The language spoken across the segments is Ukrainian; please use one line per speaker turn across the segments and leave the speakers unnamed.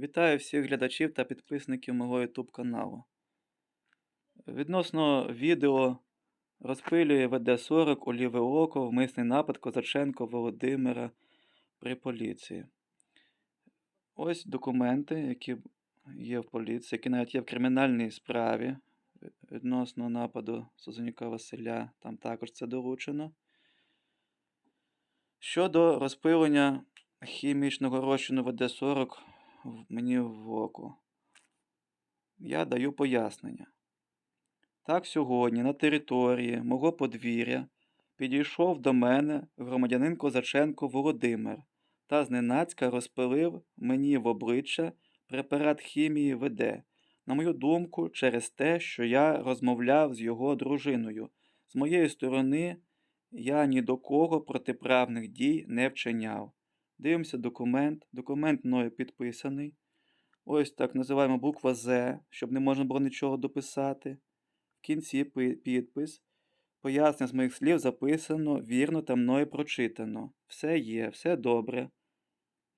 Вітаю всіх глядачів та підписників мого YouTube каналу. Відносно відео розпилює ВД-40 у ліве око вмисний напад Козаченко Володимира при поліції. Ось документи, які є в поліції, які навіть є в кримінальній справі відносно нападу Сузанюка Василя, там також це доручено. Щодо розпилення хімічного розчину ВД-40 в- мені в око. Я даю пояснення. Так, сьогодні на території мого подвір'я підійшов до мене громадянин Козаченко Володимир та зненацька розпилив мені в обличчя препарат хімії ВД. На мою думку, через те, що я розмовляв з його дружиною. З моєї сторони, я ні до кого протиправних дій не вчиняв. Дивимося документ. Документ мною підписаний. Ось так називаємо буква З, щоб не можна було нічого дописати. В кінці підпис. Пояснення з моїх слів записано, вірно та мною прочитано. Все є, все добре.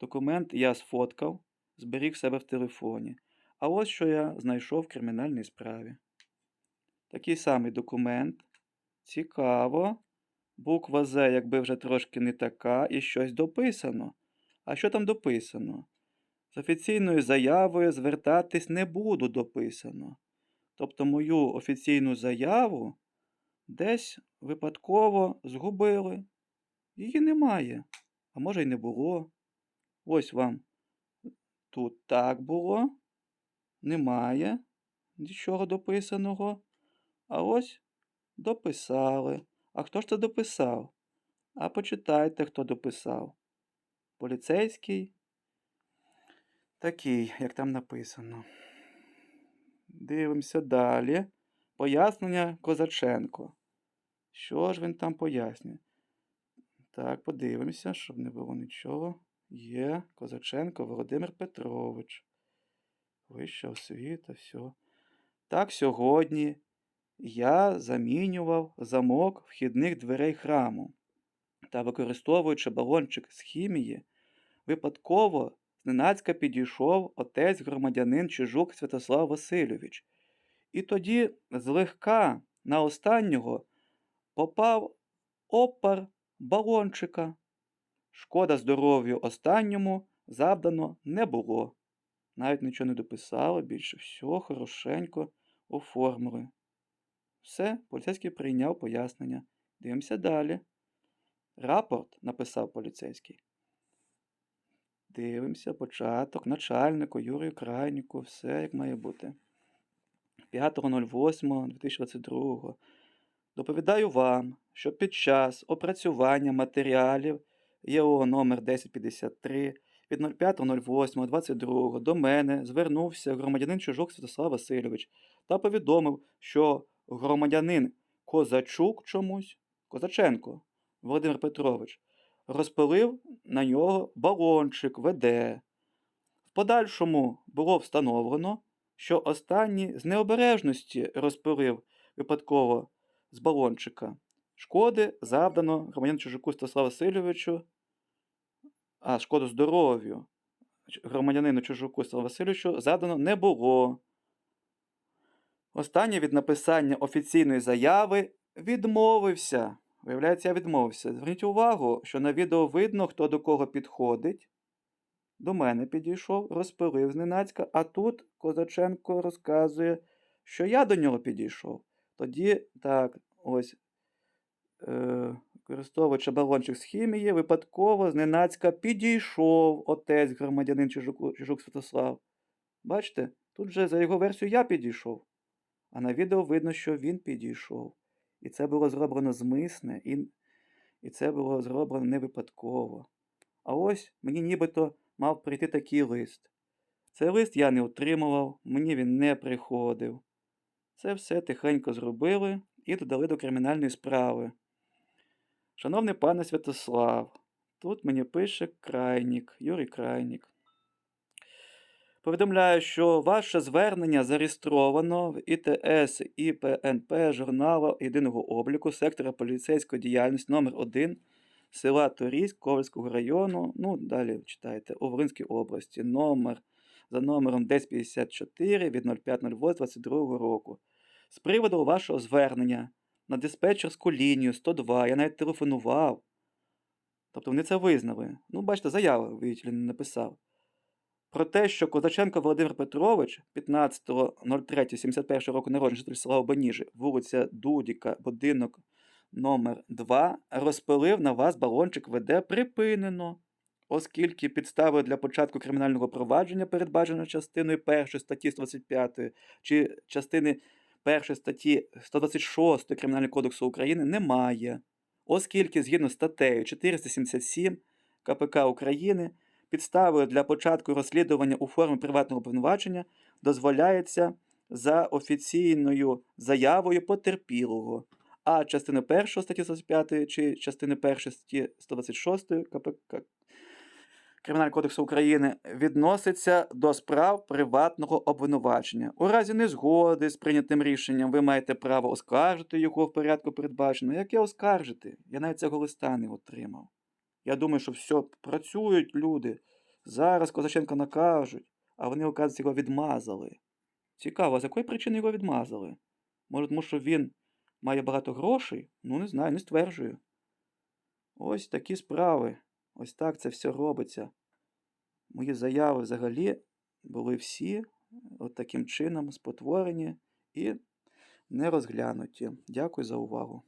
Документ я сфоткав, зберіг себе в телефоні. А ось що я знайшов в кримінальній справі. Такий самий документ. Цікаво. Буква З, якби вже трошки не така, і щось дописано. А що там дописано? З офіційною заявою звертатись не буду дописано. Тобто мою офіційну заяву десь випадково згубили. Її немає. А може й не було. Ось вам. Тут так було. Немає нічого дописаного. А ось дописали. А хто ж це дописав? А почитайте, хто дописав. Поліцейський. Такий, як там написано. Дивимося далі. Пояснення Козаченко. Що ж він там пояснює? Так, подивимося, щоб не було нічого. Є Козаченко Володимир Петрович. Вища освіта, все. Так, сьогодні я замінював замок вхідних дверей храму та, використовуючи балончик з хімії, випадково зненацька підійшов отець громадянин Чижук Святослав Васильович. І тоді злегка на останнього попав опар балончика. Шкода здоров'ю останньому завдано не було. Навіть нічого не дописали, більше все хорошенько оформили. Все, поліцейський прийняв пояснення. Дивимося далі. Рапорт написав поліцейський. Дивимося, початок, начальнику Юрію Крайніку, все як має бути. 5.08.2022. Доповідаю вам, що під час опрацювання матеріалів ЄО номер 1053 від 05.08.22 до мене звернувся громадянин Чужок Святослав Васильович та повідомив, що громадянин Козачук чомусь, Козаченко Володимир Петрович, розпилив на нього балончик ВД. В подальшому було встановлено, що останній з необережності розпилив випадково з балончика. Шкоди завдано громадянину Чужаку Стаславу Васильовичу, а шкоду здоров'ю громадянину Чужаку Стаславу Васильовичу завдано не було. Останнє від написання офіційної заяви відмовився. Виявляється, я відмовився. Зверніть увагу, що на відео видно, хто до кого підходить. До мене підійшов, розпилив зненацька, а тут Козаченко розказує, що я до нього підійшов. Тоді, так, ось, е, балончик з хімії, випадково зненацька підійшов отець громадянин Чижук, Чижук Святослав. Бачите, тут же за його версією я підійшов. А на відео видно, що він підійшов. І це було зроблено змисне, і, і це було зроблено не випадково. А ось мені нібито мав прийти такий лист. Цей лист я не отримував, мені він не приходив. Це все тихенько зробили і додали до кримінальної справи. Шановний пане Святослав, тут мені пише Крайнік, Юрій Крайнік. Повідомляю, що ваше звернення зареєстровано в ІТС ІПНП журналу єдиного обліку сектора поліцейської діяльності номер 1 села Торійськ Ковальського району. Ну, далі читайте, у Волинській області, номер за номером 1054 від 05.08.22 року. З приводу вашого звернення на диспетчерську лінію 102 я навіть телефонував. Тобто вони це визнали. Ну, бачите, заяви видите не написав. Про те, що Козаченко Володимир Петрович 15.03.71 року народження житель села Обаніжі, вулиця Дудіка, будинок номер 2 розпилив на вас балончик ВД припинено, оскільки підставою для початку кримінального провадження, передбачено частиною 1 статті 125 чи частини 1 статті 126 Кримінального кодексу України немає, оскільки згідно з статтею 477 КПК України підставою для початку розслідування у формі приватного обвинувачення дозволяється за офіційною заявою потерпілого, а частини 1 статті 125 чи частини 1 статті 126 КПК Кримінального кодексу України відноситься до справ приватного обвинувачення. У разі незгоди з прийнятим рішенням ви маєте право оскаржити його в порядку передбачено. Яке оскаржити? Я навіть цього листа не отримав. Я думаю, що все, працюють люди. Зараз Козаченка накажуть, а вони, оказується, його відмазали. Цікаво, з якої причини його відмазали? Може, тому що він має багато грошей? Ну, не знаю, не стверджую. Ось такі справи. Ось так це все робиться. Мої заяви взагалі були всі от таким чином спотворені і не розглянуті. Дякую за увагу.